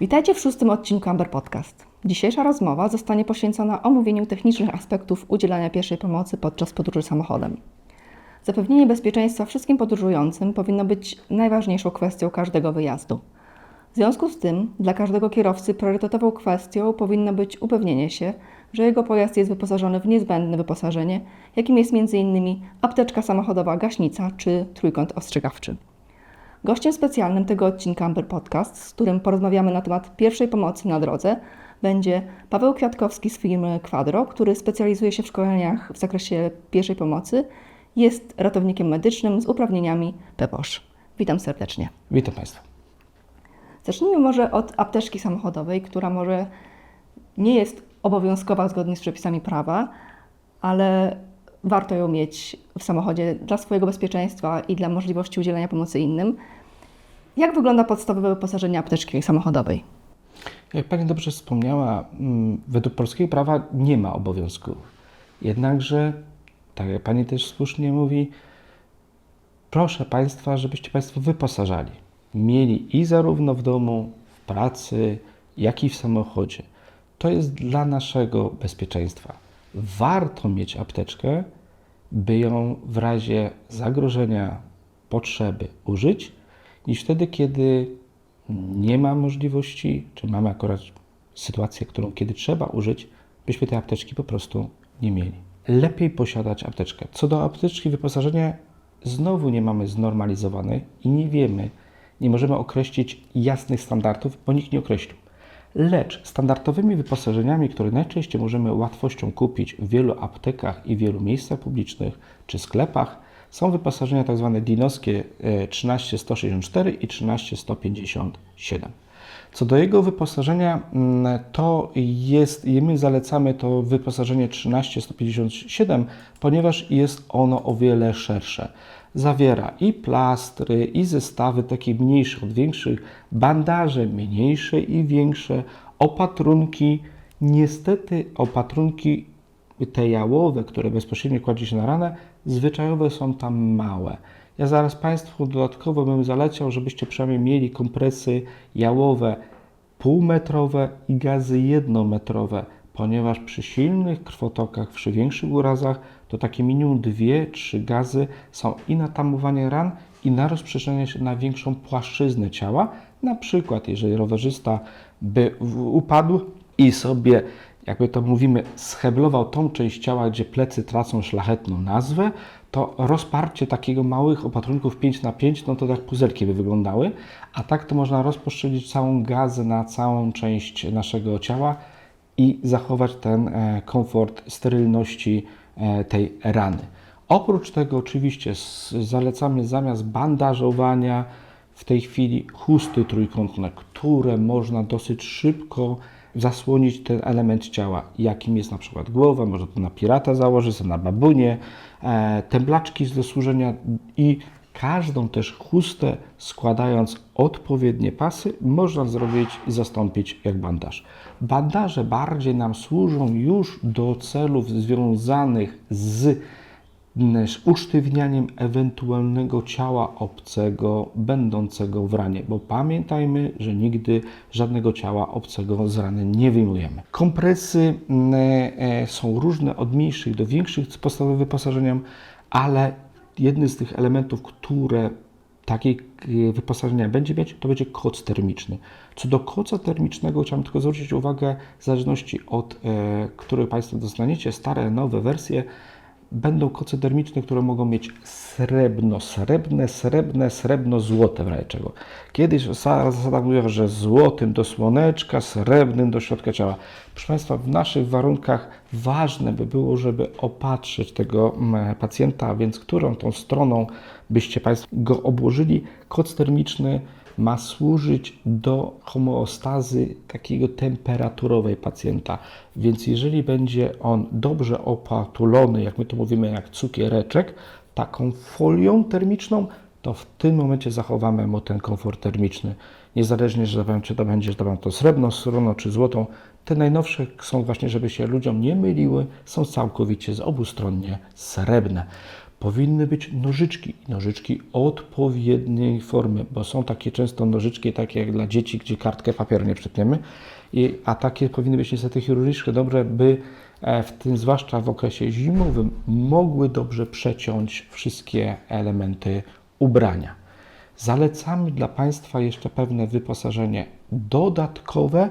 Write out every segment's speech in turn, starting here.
Witajcie w szóstym odcinku Amber Podcast. Dzisiejsza rozmowa zostanie poświęcona omówieniu technicznych aspektów udzielania pierwszej pomocy podczas podróży samochodem. Zapewnienie bezpieczeństwa wszystkim podróżującym powinno być najważniejszą kwestią każdego wyjazdu. W związku z tym, dla każdego kierowcy priorytetową kwestią powinno być upewnienie się, że jego pojazd jest wyposażony w niezbędne wyposażenie, jakim jest m.in. apteczka samochodowa gaśnica czy trójkąt ostrzegawczy. Gościem specjalnym tego odcinka Amber Podcast, z którym porozmawiamy na temat pierwszej pomocy na drodze, będzie Paweł Kwiatkowski z firmy Quadro, który specjalizuje się w szkoleniach w zakresie pierwszej pomocy. Jest ratownikiem medycznym z uprawnieniami PEPOSZ. Witam serdecznie. Witam Państwa. Zacznijmy może od apteczki samochodowej, która może nie jest obowiązkowa zgodnie z przepisami prawa, ale warto ją mieć w samochodzie dla swojego bezpieczeństwa i dla możliwości udzielenia pomocy innym. Jak wygląda podstawowe wyposażenie apteczki samochodowej? Jak Pani dobrze wspomniała, mm, według polskiego prawa nie ma obowiązku. Jednakże, tak jak Pani też słusznie mówi, proszę Państwa, żebyście Państwo wyposażali. Mieli i zarówno w domu, w pracy, jak i w samochodzie. To jest dla naszego bezpieczeństwa. Warto mieć apteczkę, by ją w razie zagrożenia, potrzeby użyć, niż wtedy, kiedy nie ma możliwości, czy mamy akurat sytuację, którą kiedy trzeba użyć, byśmy tej apteczki po prostu nie mieli. Lepiej posiadać apteczkę. Co do apteczki, wyposażenia znowu nie mamy znormalizowane i nie wiemy, nie możemy określić jasnych standardów, bo nikt nie określił. Lecz standardowymi wyposażeniami, które najczęściej możemy łatwością kupić w wielu aptekach i wielu miejscach publicznych czy sklepach, są wyposażenia tzw. dinowskie e, 13164 i 13157. Co do jego wyposażenia, mm, to jest, i my zalecamy to wyposażenie 13157, ponieważ jest ono o wiele szersze. Zawiera i plastry, i zestawy takie mniejsze od większych, bandaże mniejsze i większe, opatrunki. Niestety opatrunki te jałowe, które bezpośrednio kładzie się na ranę, zwyczajowe są tam małe. Ja zaraz Państwu dodatkowo bym zaleciał, żebyście przynajmniej mieli kompresy jałowe półmetrowe i gazy jednometrowe, ponieważ przy silnych krwotokach, przy większych urazach, to takie minimum 2-3 gazy są i na tamowanie ran, i na rozprzestrzenianie się na większą płaszczyznę ciała. Na przykład, jeżeli rowerzysta by upadł i sobie jakby to mówimy, scheblował tą część ciała, gdzie plecy tracą szlachetną nazwę, to rozparcie takiego małych opatrunków 5 na 5 no to tak puzelki by wyglądały, a tak to można rozposzczelić całą gazę na całą część naszego ciała i zachować ten e, komfort sterylności e, tej rany. Oprócz tego oczywiście zalecamy zamiast bandażowania w tej chwili chusty trójkątne, które można dosyć szybko zasłonić ten element ciała, jakim jest na przykład głowa, można to na pirata założyć, na babunie, e, temblaczki do służenia i każdą też chustę składając odpowiednie pasy można zrobić i zastąpić jak bandaż. Bandaże bardziej nam służą już do celów związanych z usztywnianiem ewentualnego ciała obcego będącego w ranie, bo pamiętajmy, że nigdy żadnego ciała obcego z rany nie wyjmujemy. Kompresy e, są różne, od mniejszych do większych z podstawowym wyposażeniem, ale jednym z tych elementów, które takiej wyposażenia będzie mieć, to będzie koc termiczny. Co do koca termicznego, chciałem tylko zwrócić uwagę, w zależności od e, Państwo dostaniecie, stare, nowe wersje, będą koce termiczne, które mogą mieć srebrno, srebrne, srebrne, srebrno-złote w razie czego. Kiedyś zasada mówiła, że złotym do słoneczka, srebrnym do środka ciała. Proszę Państwa, w naszych warunkach ważne by było, żeby opatrzyć tego mm, pacjenta, więc którą tą stroną byście Państwo go obłożyli. Koc termiczny ma służyć do homeostazy takiego temperaturowej pacjenta. Więc jeżeli będzie on dobrze opatulony, jak my to mówimy, jak cukiereczek, taką folią termiczną, to w tym momencie zachowamy mu ten komfort termiczny. Niezależnie, że powiem, czy to będzie, że to srebrno, srono czy złotą, te najnowsze są właśnie, żeby się ludziom nie myliły, są całkowicie z obustronnie srebrne. Powinny być nożyczki. Nożyczki odpowiedniej formy, bo są takie często nożyczki, takie jak dla dzieci, gdzie kartkę papieru nie przytniemy, I, a takie powinny być niestety chirurgiczne, dobre, by e, w tym, zwłaszcza w okresie zimowym, mogły dobrze przeciąć wszystkie elementy ubrania. Zalecamy dla Państwa jeszcze pewne wyposażenie dodatkowe,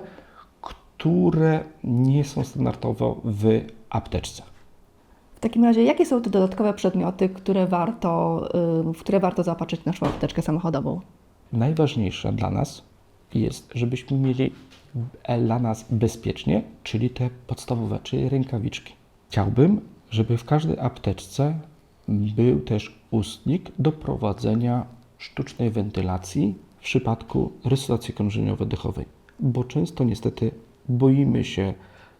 które nie są standardowo w apteczce. W takim razie, jakie są te dodatkowe przedmioty, które warto, y, w które warto zaopatrzyć naszą apteczkę samochodową? Najważniejsze dla nas jest, żebyśmy mieli dla nas bezpiecznie, czyli te podstawowe, czyli rękawiczki. Chciałbym, żeby w każdej apteczce był też ustnik do prowadzenia sztucznej wentylacji w przypadku resuscytacji krążeniowo-dechowej, bo często niestety boimy się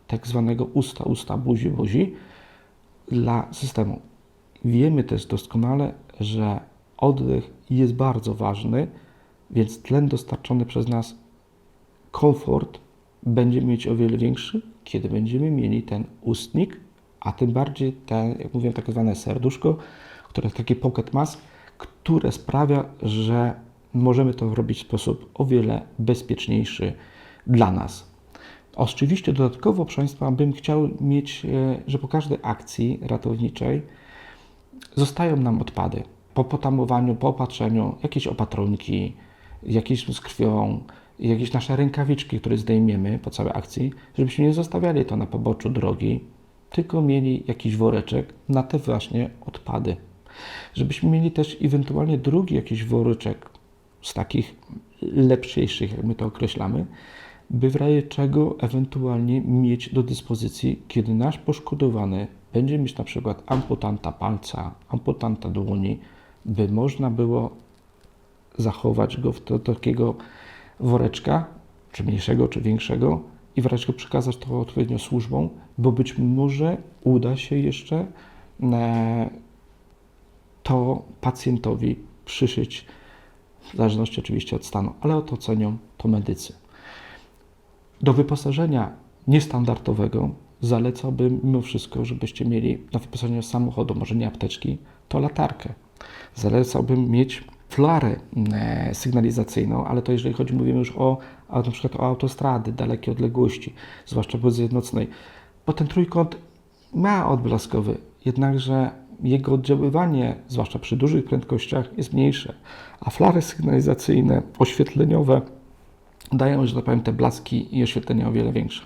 tak zwanego usta-usta, buzi-buzi dla systemu. Wiemy też doskonale, że oddech jest bardzo ważny, więc tlen dostarczony przez nas, komfort będzie mieć o wiele większy, kiedy będziemy mieli ten ustnik, a tym bardziej ten, jak mówiłem, tak zwane serduszko, które jest taki pocket mask, które sprawia, że możemy to robić w sposób o wiele bezpieczniejszy dla nas. Oczywiście dodatkowo, proszę Państwa, bym chciał mieć, e, że po każdej akcji ratowniczej zostają nam odpady. Po potamowaniu, po opatrzeniu, jakieś opatrunki, jakieś z krwią, jakieś nasze rękawiczki, które zdejmiemy po całej akcji, żebyśmy nie zostawiali to na poboczu drogi, tylko mieli jakiś woreczek na te właśnie odpady. Żebyśmy mieli też ewentualnie drugi jakiś woreczek z takich lepszych, jak my to określamy, by w razie czego ewentualnie mieć do dyspozycji, kiedy nasz poszkodowany będzie mieć na przykład amputanta palca, amputanta dłoni, by można było zachować go w do takiego woreczka, czy mniejszego, czy większego, i w razie czego przekazać to odpowiednio służbom, bo być może uda się jeszcze e, to pacjentowi przyszyć, w zależności oczywiście od stanu, ale o to cenią to medycy. Do wyposażenia niestandardowego zalecałbym mimo wszystko, żebyście mieli na wyposażeniu samochodu, może nie apteczki, to latarkę. Zalecałbym mieć flarę e, sygnalizacyjną, ale to jeżeli chodzi, mówimy już o, na przykład o autostrady, dalekie odległości, zwłaszcza po jednocnej, bo ten trójkąt ma odblaskowy, jednakże jego oddziaływanie, zwłaszcza przy dużych prędkościach, jest mniejsze, a flary sygnalizacyjne, oświetleniowe dają, że tak powiem, te blaski i oświetlenia o wiele większe.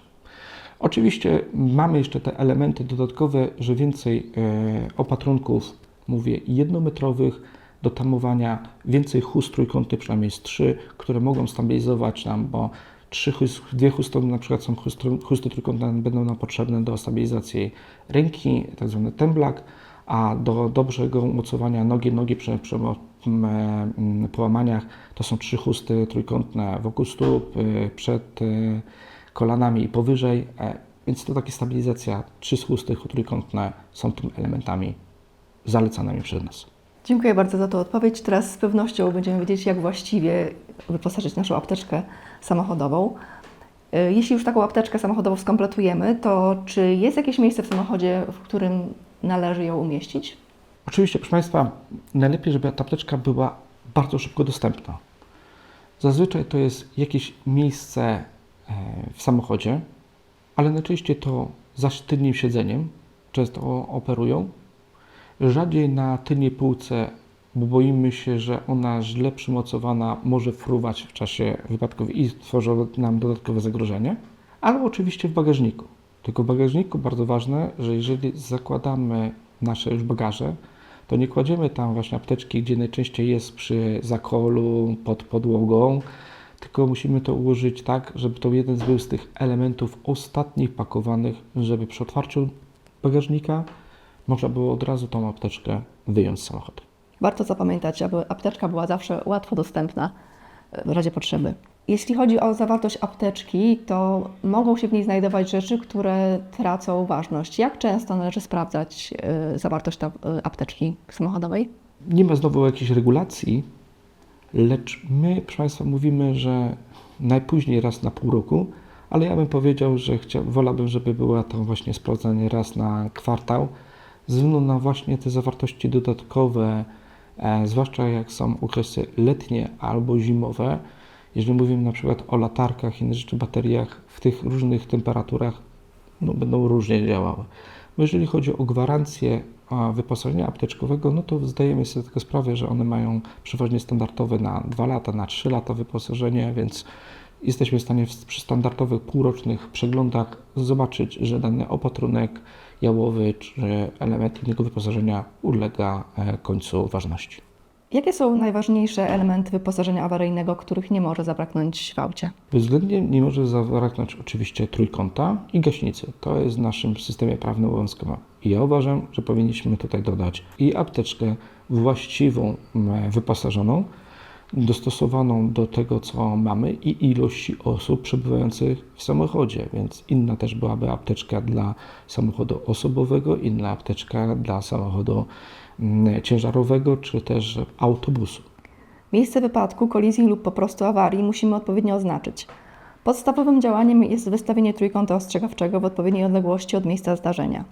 Oczywiście mamy jeszcze te elementy dodatkowe, że więcej e, opatrunków, mówię, jednometrowych do tamowania, więcej chust trójkątnych, przynajmniej z trzy, które mogą stabilizować nam, bo trzy, dwie chusty na przykład są chusty, chusty trójkątne, będą nam potrzebne do stabilizacji ręki, tak zwany temblak, a do dobrego umocowania nogi, nogi przy, przy połamaniach to są trzy chusty trójkątne wokół stóp, y, przed y, kolanami i powyżej, e, więc to taka stabilizacja, trzy chusty trójkątne są tym elementami zalecanymi przez nas. Dziękuję bardzo za tą odpowiedź. Teraz z pewnością będziemy wiedzieć, jak właściwie wyposażyć naszą apteczkę samochodową. Y, Jeśli już taką apteczkę samochodową skompletujemy, to czy jest jakieś miejsce w samochodzie, w którym należy ją umieścić? Oczywiście, proszę Państwa, najlepiej, żeby ta apteczka była bardzo szybko dostępna. Zazwyczaj to jest jakieś miejsce e, w samochodzie, ale najczęściej to za tylnym siedzeniem, często operują. Rzadziej na tylnej półce, bo boimy się, że ona źle przymocowana może fruwać w czasie wypadków i tworzy nam dodatkowe zagrożenie, albo oczywiście w bagażniku. Tylko w bagażniku bardzo ważne, że jeżeli zakładamy nasze już bagaże, to nie kładziemy tam właśnie apteczki, gdzie najczęściej jest przy zakolu, pod podłogą, tylko musimy to ułożyć tak, żeby to jeden był z tych elementów ostatnich pakowanych, żeby przy otwarciu bagażnika można było od razu tą apteczkę wyjąć z samochodu. Warto zapamiętać, aby apteczka była zawsze łatwo dostępna w razie potrzeby. Jeśli chodzi o zawartość apteczki, to mogą się w niej znajdować rzeczy, które tracą ważność. Jak często należy sprawdzać e, zawartość e, apteczki samochodowej? Nie ma znowu jakiejś regulacji, lecz my, proszę Państwa, mówimy, że najpóźniej raz na pół roku, ale ja bym powiedział, że chcia, wolałbym, żeby była to właśnie sprawdzanie raz na kwartał, ze względu na właśnie te zawartości dodatkowe, e, zwłaszcza jak są okresy letnie albo zimowe, jeżeli mówimy na przykład o latarkach innych rzeczy, bateriach w tych różnych temperaturach, no, będą różnie działały. Bo jeżeli chodzi o gwarancję wyposażenia apteczkowego, no to zdajemy sobie tego sprawę, że one mają przeważnie standardowe na 2 lata, na 3 lata wyposażenie, więc jesteśmy w stanie przy standardowych półrocznych przeglądach zobaczyć, że dany opatrunek jałowy czy element innego wyposażenia ulega e, końcu ważności. Jakie są najważniejsze elementy wyposażenia awaryjnego, których nie może zabraknąć w aucie? Bezwzględnie nie może zabraknąć oczywiście trójkąta i gaśnicy. To jest w naszym systemie prawnym obowiązkowe. I ja uważam, że powinniśmy tutaj dodać i apteczkę właściwą, m, wyposażoną, dostosowaną do tego, co mamy i ilości osób przebywających w samochodzie, więc inna też byłaby apteczka dla samochodu osobowego, inna apteczka dla samochodu ciężarowego czy też autobusu. Miejsce wypadku, kolizji lub po prostu awarii musimy odpowiednio oznaczyć. Podstawowym działaniem jest wystawienie trójkąta ostrzegawczego w odpowiedniej odległości od miejsca zdarzenia.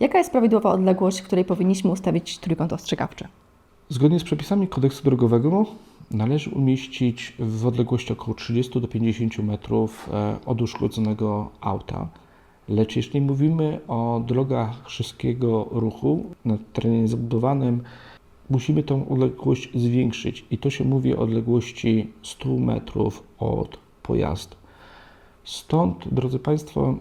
Jaka jest prawidłowa odległość, w której powinniśmy ustawić trójkąt ostrzegawczy? Zgodnie z przepisami kodeksu drogowego należy umieścić w odległości około 30 do 50 metrów e, od uszkodzonego auta. Lecz jeśli mówimy o drogach szybkiego ruchu na terenie zabudowanym, musimy tą odległość zwiększyć i to się mówi o odległości 100 metrów od pojazdu. Stąd, drodzy Państwo,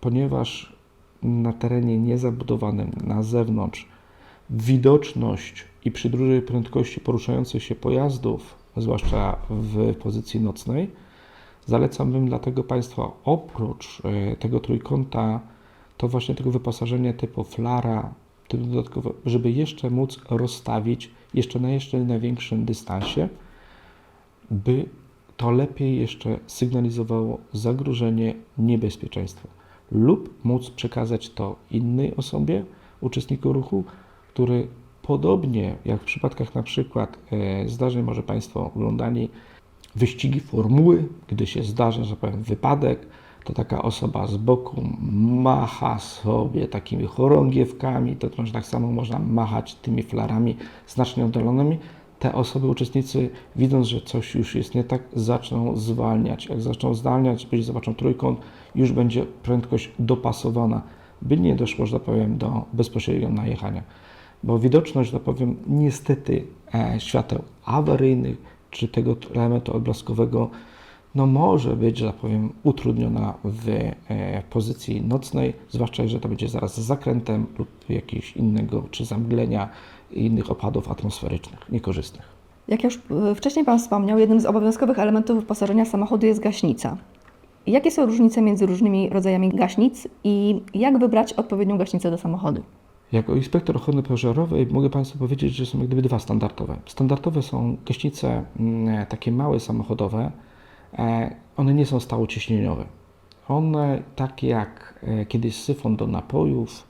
ponieważ na terenie niezabudowanym, na zewnątrz, widoczność i przy dużej prędkości poruszających się pojazdów, zwłaszcza w pozycji nocnej, zalecałbym dlatego Państwa oprócz e, tego trójkąta, to właśnie tego wyposażenia typu flara, typu dodatkowe, żeby jeszcze móc rozstawić jeszcze na jeszcze największym dystansie, by to lepiej jeszcze sygnalizowało zagrożenie, niebezpieczeństwo lub móc przekazać to innej osobie, uczestniku ruchu, który podobnie jak w przypadkach na przykład e, zdarzeń, może Państwo oglądali wyścigi formuły, gdy się zdarza, że powiem, wypadek, to taka osoba z boku macha sobie takimi chorągiewkami, to tak samo można machać tymi flarami znacznie oddalonymi. Te osoby, uczestnicy, widząc, że coś już jest nie tak, zaczną zwalniać. Jak zaczną zwalniać, będzie zobaczą trójkąt, już będzie prędkość dopasowana, by nie doszło, że tak powiem, do bezpośredniego najechania. Bo widoczność, że tak powiem, niestety e, świateł awaryjnych czy tego elementu odblaskowego no może być, że tak powiem, utrudniona w e, pozycji nocnej, zwłaszcza, że to będzie zaraz z zakrętem lub jakiegoś innego, czy zamglenia i innych opadów atmosferycznych, niekorzystnych. Jak już e, wcześniej Pan wspomniał, jednym z obowiązkowych elementów wyposażenia samochodu jest gaśnica. Jakie są różnice między różnymi rodzajami gaśnic i jak wybrać odpowiednią gaśnicę do samochodu? Jako inspektor ochrony pożarowej mogę Państwu powiedzieć, że są jak gdyby dwa standardowe. Standardowe są gaśnice mm, takie małe samochodowe, e, one nie są stałociśnieniowe. One, tak jak e, kiedyś syfon do napojów,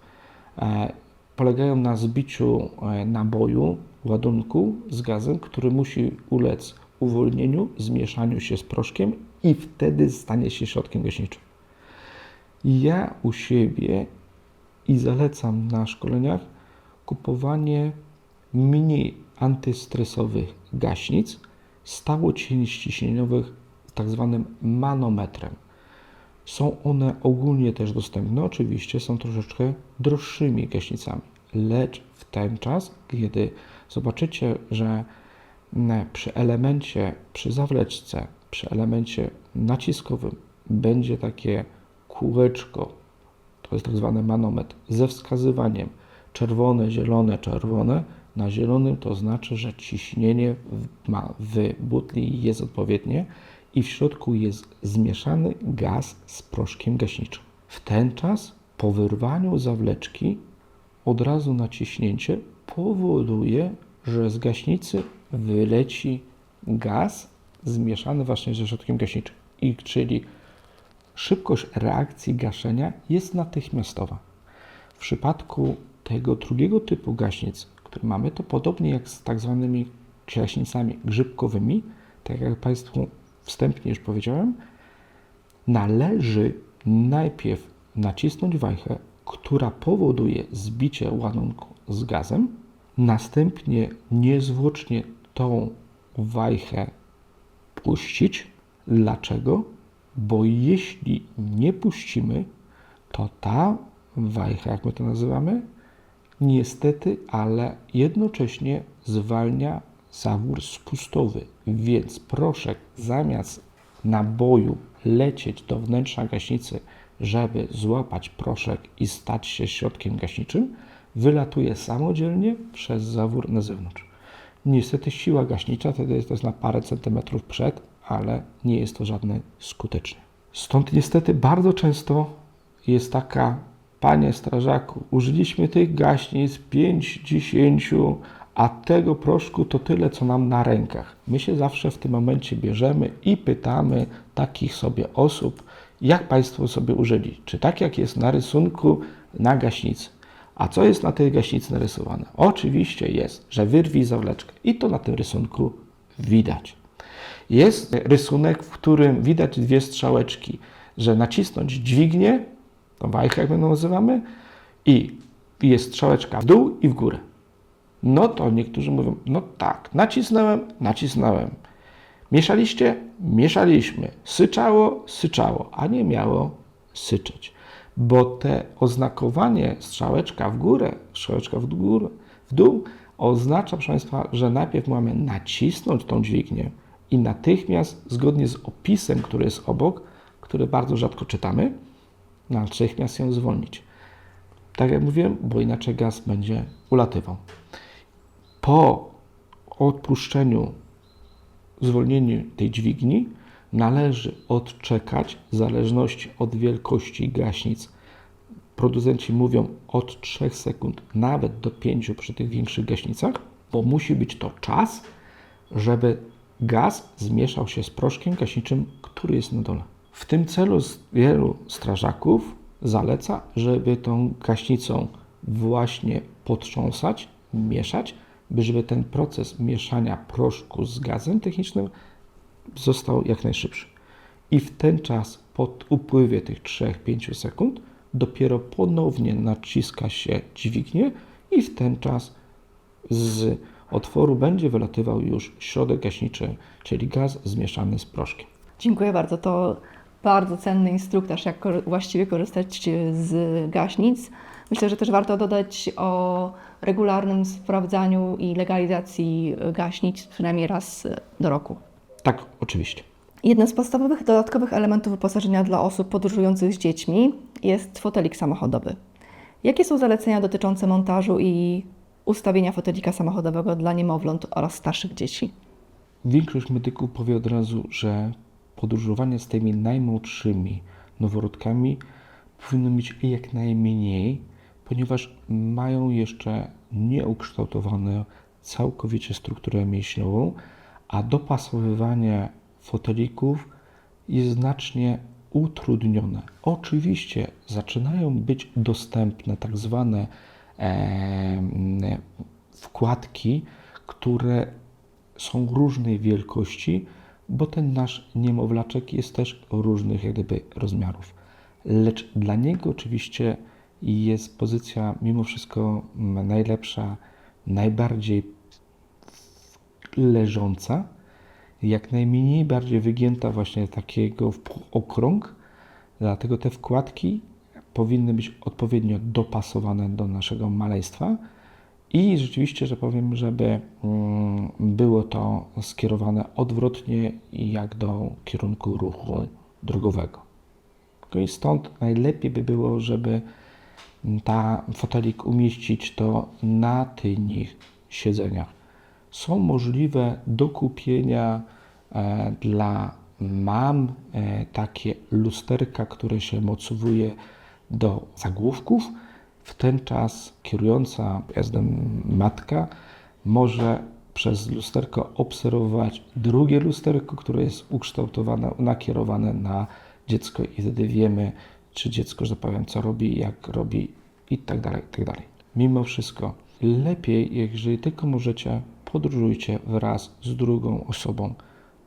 e, polegają na zbiciu e, naboju, ładunku z gazem, który musi ulec uwolnieniu, zmieszaniu się z proszkiem i wtedy stanie się środkiem gaśniczym. Ja u siebie i zalecam na szkoleniach kupowanie mniej antystresowych gaśnic stałociśnieniowych tak zwanym manometrem. Są one ogólnie też dostępne, oczywiście są troszeczkę droższymi gaśnicami, lecz w ten czas, kiedy zobaczycie, że mm, przy elemencie, przy zawleczce, przy elemencie naciskowym będzie takie kółeczko, to jest tak zwany manometr, ze wskazywaniem czerwone, zielone, czerwone. Na zielonym to znaczy, że ciśnienie ma w butli jest odpowiednie i w środku jest zmieszany gaz z proszkiem gaśniczym. W ten czas po wyrwaniu zawleczki od razu naciśnięcie powoduje, że z gaśnicy wyleci gaz zmieszany właśnie ze środkiem gaśniczym. I czyli szybkość reakcji gaszenia jest natychmiastowa. W przypadku tego drugiego typu gaśnic, który mamy, to podobnie jak z tak zwanymi gaśnicami grzybkowymi, tak jak Państwu wstępnie już powiedziałem, należy najpierw nacisnąć wajchę, która powoduje zbicie ładunku z gazem. Następnie niezwłocznie tą wajchę puścić. Dlaczego? Bo jeśli nie puścimy, to ta wajcha, jak my to nazywamy, niestety, ale jednocześnie zwalnia zawór spustowy, więc proszek zamiast naboju lecieć do wnętrza gaśnicy, żeby złapać proszek i stać się środkiem gaśniczym, wylatuje samodzielnie przez zawór na zewnątrz. Niestety siła gaśnicza wtedy jest na parę centymetrów przed, ale nie jest to żadne skuteczne. Stąd niestety bardzo często jest taka, panie strażaku, użyliśmy tych gaśnic 5, 10, a tego proszku to tyle, co nam na rękach. My się zawsze w tym momencie bierzemy i pytamy takich sobie osób, jak Państwo sobie użyli. Czy tak jak jest na rysunku na gaśnicy. A co jest na tej gaśnicy narysowane? Oczywiście jest, że wyrwij zawleczkę i to na tym rysunku widać. Jest rysunek, w którym widać dwie strzałeczki, że nacisnąć dźwignię, tą wajchę jak my ją nazywamy, i jest strzałeczka w dół i w górę. No to niektórzy mówią, no tak, nacisnąłem, nacisnąłem. Mieszaliście? Mieszaliśmy. Syczało? Syczało, a nie miało syczeć. Bo te oznakowanie strzałeczka w górę, strzałeczka w, górę, w dół oznacza, proszę Państwa, że najpierw mamy nacisnąć tą dźwignię i natychmiast, zgodnie z opisem, który jest obok, który bardzo rzadko czytamy, natychmiast ją zwolnić. Tak jak mówiłem, bo inaczej gaz będzie ulatywał. Po odpuszczeniu, zwolnieniu tej dźwigni należy odczekać, w zależności od wielkości gaśnic, producenci mówią od 3 sekund nawet do 5 przy tych większych gaśnicach, bo musi być to czas, żeby gaz zmieszał się z proszkiem gaśniczym, który jest na dole. W tym celu wielu strażaków zaleca, żeby tą gaśnicą właśnie potrząsać, mieszać, by żeby ten proces mieszania proszku z gazem technicznym został jak najszybszy. I w ten czas, po upływie tych 3-5 sekund, dopiero ponownie naciska się dźwignię i w ten czas z otworu będzie wylatywał już środek gaśniczy, czyli gaz zmieszany z proszkiem. Dziękuję bardzo. To bardzo cenny instruktaż, jak właściwie korzystać z gaśnic. Myślę, że też warto dodać o regularnym sprawdzaniu i legalizacji gaśnic przynajmniej raz do roku. Tak, oczywiście. Jednym z podstawowych dodatkowych elementów wyposażenia dla osób podróżujących z dziećmi jest fotelik samochodowy. Jakie są zalecenia dotyczące montażu i ustawienia fotelika samochodowego dla niemowląt oraz starszych dzieci? Większość medyków powie od razu, że podróżowanie z tymi najmłodszymi noworodkami powinno mieć jak najmniej, ponieważ mają jeszcze nieukształtowaną całkowicie strukturę mięśniową, a dopasowywanie fotelików jest znacznie utrudnione. Oczywiście zaczynają być dostępne tak zwane wkładki, które są różnej wielkości, bo ten nasz niemowlaczek jest też różnych jak gdyby rozmiarów. Lecz dla niego oczywiście jest pozycja mimo wszystko najlepsza, najbardziej leżąca, jak najmniej bardziej wygięta właśnie takiego w okrąg. Dlatego te wkładki powinny być odpowiednio dopasowane do naszego maleństwa. I rzeczywiście, że powiem, żeby mm, było to skierowane odwrotnie jak do kierunku ruchu drogowego. I stąd najlepiej by było, żeby ta fotelik umieścić to na tylnych siedzeniach. Są możliwe do kupienia e, dla mam e, takie lusterka, które się mocowuje do zagłówków. W ten czas kierująca pojazdem matka może przez lusterko obserwować drugie lusterko, które jest ukształtowane, nakierowane na dziecko i wtedy wiemy, czy dziecko, że tak powiem, co robi, jak robi i tak dalej, i tak dalej. Mimo wszystko, lepiej, jeżeli tylko możecie, podróżujcie wraz z drugą osobą.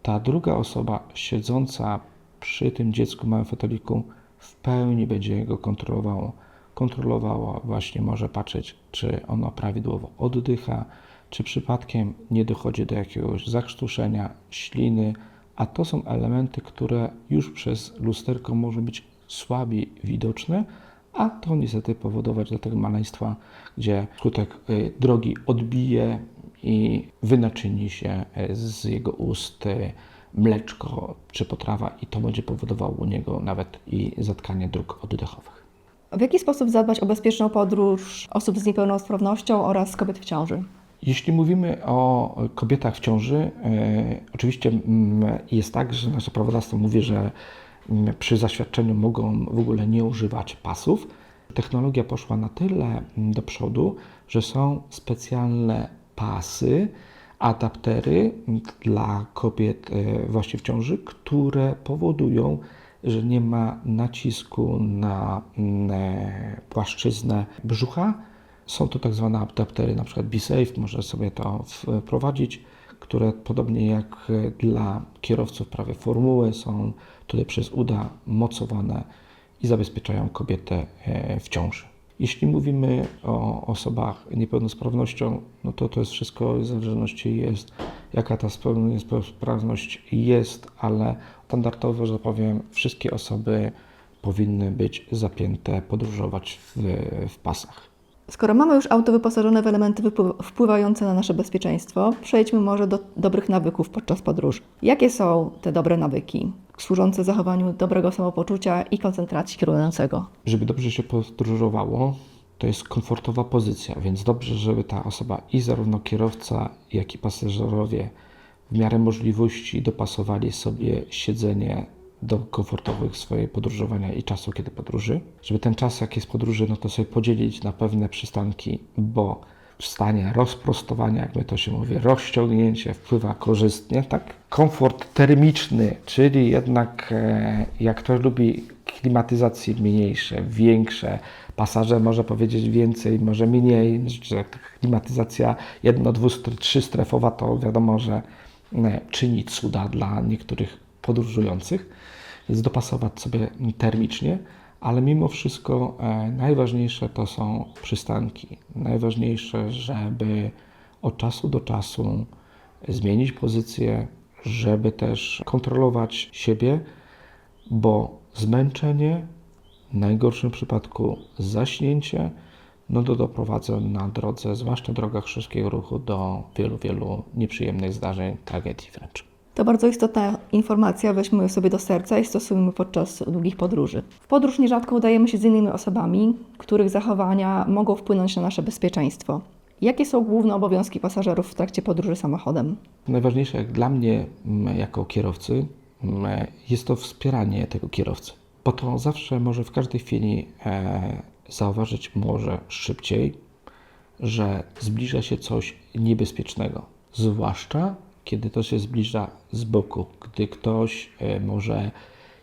Ta druga osoba siedząca przy tym dziecku małym foteliku w pełni będzie go kontrolowała, kontrolowała, właśnie może patrzeć, czy ono prawidłowo oddycha, czy przypadkiem nie dochodzi do jakiegoś zakrztuszenia śliny, a to są elementy, które już przez lusterko może być słabiej widoczne, a to niestety powodować do tego maleństwa, gdzie skutek y, drogi odbije i wynaczyni się y, z jego ust y, mleczko czy potrawa i to będzie powodowało u niego nawet i zatkanie dróg oddechowych. W jaki sposób zadbać o bezpieczną podróż osób z niepełnosprawnością oraz kobiet w ciąży? Jeśli mówimy o kobietach w ciąży, e, oczywiście mm, jest tak, że nasze prawodawstwo mówi, że mm, przy zaświadczeniu mogą w ogóle nie używać pasów. Technologia poszła na tyle mm, do przodu, że są specjalne pasy, adaptery dla kobiet e, właśnie w ciąży, które powodują, że nie ma nacisku na mm, e, płaszczyznę brzucha, są to tak zwane adaptery, na przykład BeSafe, może sobie to wprowadzić, które podobnie jak dla kierowców prawie formuły są tutaj przez uda mocowane i zabezpieczają kobietę e, w ciąży. Jeśli mówimy o osobach niepełnosprawnością, no to to jest wszystko w zależności jest, jaka ta niepełnosprawność jest, ale standardowo, że tak powiem, wszystkie osoby powinny być zapięte, podróżować w, w pasach. Skoro mamy już auto wyposażone w elementy wpływające na nasze bezpieczeństwo, przejdźmy może do dobrych nawyków podczas podróży. Jakie są te dobre nawyki służące zachowaniu dobrego samopoczucia i koncentracji kierującego? żeby dobrze się podróżowało, to jest komfortowa pozycja, więc dobrze, żeby ta osoba i zarówno kierowca, jak i pasażerowie w miarę możliwości dopasowali sobie siedzenie do komfortowych swojej podróżowania i czasu, kiedy podróży. Żeby ten czas, jak jest podróży, no to sobie podzielić na pewne przystanki, bo w stanie rozprostowania, jak my to się mówi, rozciągnięcie wpływa korzystnie, tak? Komfort termiczny, czyli jednak e, jak ktoś lubi klimatyzacje mniejsze, większe, pasażer może powiedzieć więcej, może mniej, że klimatyzacja jedno, dwu, trzystrefowa to wiadomo, że e, czyni cuda dla niektórych podróżujących, więc dopasować sobie termicznie, ale mimo wszystko e, najważniejsze to są przystanki. Najważniejsze, żeby od czasu do czasu zmienić pozycję, żeby też kontrolować siebie, bo zmęczenie, w najgorszym przypadku zaśnięcie, no to doprowadza na drodze, zwłaszcza drogach szybkiego ruchu, do wielu, wielu nieprzyjemnych zdarzeń, tragedii wręcz. To bardzo istotna informacja, weźmy ją sobie do serca i stosujmy podczas długich podróży. W podróż nierzadko udajemy się z innymi osobami, których zachowania mogą wpłynąć na nasze bezpieczeństwo. Jakie są główne obowiązki pasażerów w trakcie podróży samochodem? Najważniejsze jak dla mnie, mm, jako kierowcy, mm, jest to wspieranie tego kierowcy. Bo to zawsze może w każdej chwili e, zauważyć może szybciej, że zbliża się coś niebezpiecznego. Zwłaszcza kiedy to się zbliża z boku, gdy ktoś e, może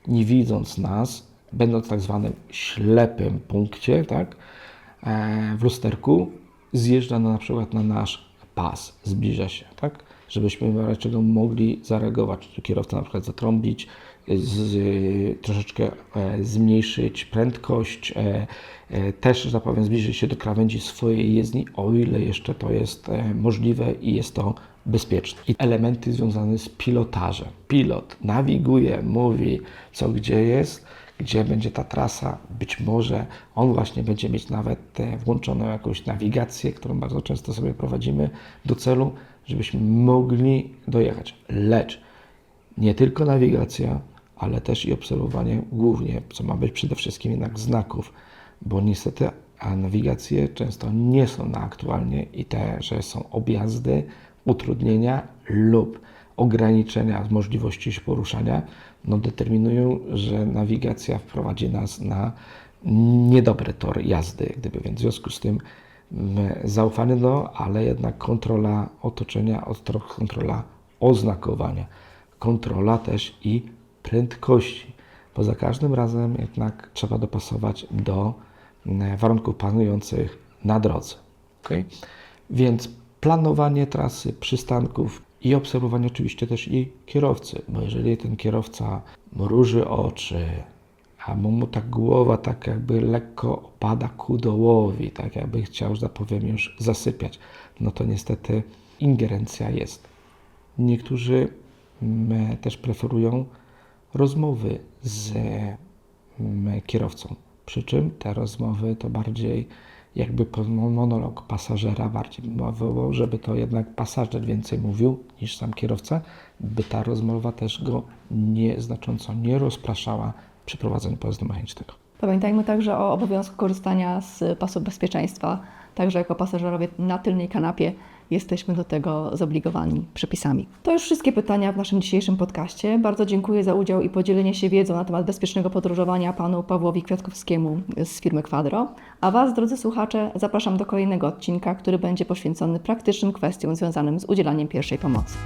nie widząc nas, będąc w tak zwanym ślepym punkcie, tak, e, w lusterku, zjeżdża na, na przykład na nasz pas, zbliża się, tak, żebyśmy czego mogli zareagować, czy kierowca na przykład zatrąbić, z, troszeczkę e, zmniejszyć prędkość, e, e, też, że tak powiem, zbliżyć się do krawędzi swojej jezdni, o ile jeszcze to jest e, możliwe i jest to bezpieczne. I elementy związane z pilotażem. Pilot nawiguje, mówi, co gdzie jest, gdzie będzie ta trasa. Być może on właśnie będzie mieć nawet włączoną jakąś nawigację, którą bardzo często sobie prowadzimy do celu, żebyśmy mogli dojechać. Lecz nie tylko nawigacja, ale też i obserwowanie głównie, co ma być przede wszystkim jednak znaków, bo niestety a nawigacje często nie są na aktualnie i te, że są objazdy, utrudnienia lub ograniczenia możliwości się poruszania, no determinują, że nawigacja wprowadzi nas na niedobry tor jazdy, gdyby więc w związku z tym zaufanie, no ale jednak kontrola otoczenia, kontrola oznakowania, kontrola też i prędkości, bo za każdym razem jednak trzeba dopasować do mm, warunków panujących na drodze. Okay? Więc planowanie trasy, przystanków i obserwowanie oczywiście też i kierowcy, bo jeżeli ten kierowca mruży oczy a mu, mu ta głowa tak jakby lekko opada ku dołowi, tak jakby chciał, że tak powiem, już zasypiać, no to niestety ingerencja jest. Niektórzy mm, też preferują rozmowy z mm, kierowcą. Przy czym te rozmowy to bardziej jakby monolog pasażera, bardziej mowa, żeby to jednak pasażer więcej mówił niż sam kierowca, by ta rozmowa też go nie, znacząco nie rozpraszała przy prowadzeniu pojazdu mechanicznego. Pamiętajmy także o obowiązku korzystania z pasów bezpieczeństwa. Także jako pasażerowie na tylnej kanapie jesteśmy do tego zobligowani przepisami. To już wszystkie pytania w naszym dzisiejszym podcaście. Bardzo dziękuję za udział i podzielenie się wiedzą na temat bezpiecznego podróżowania panu Pawłowi Kwiatkowskiemu z firmy Quadro. A Was, drodzy słuchacze, zapraszam do kolejnego odcinka, który będzie poświęcony praktycznym kwestiom związanym z udzielaniem pierwszej pomocy.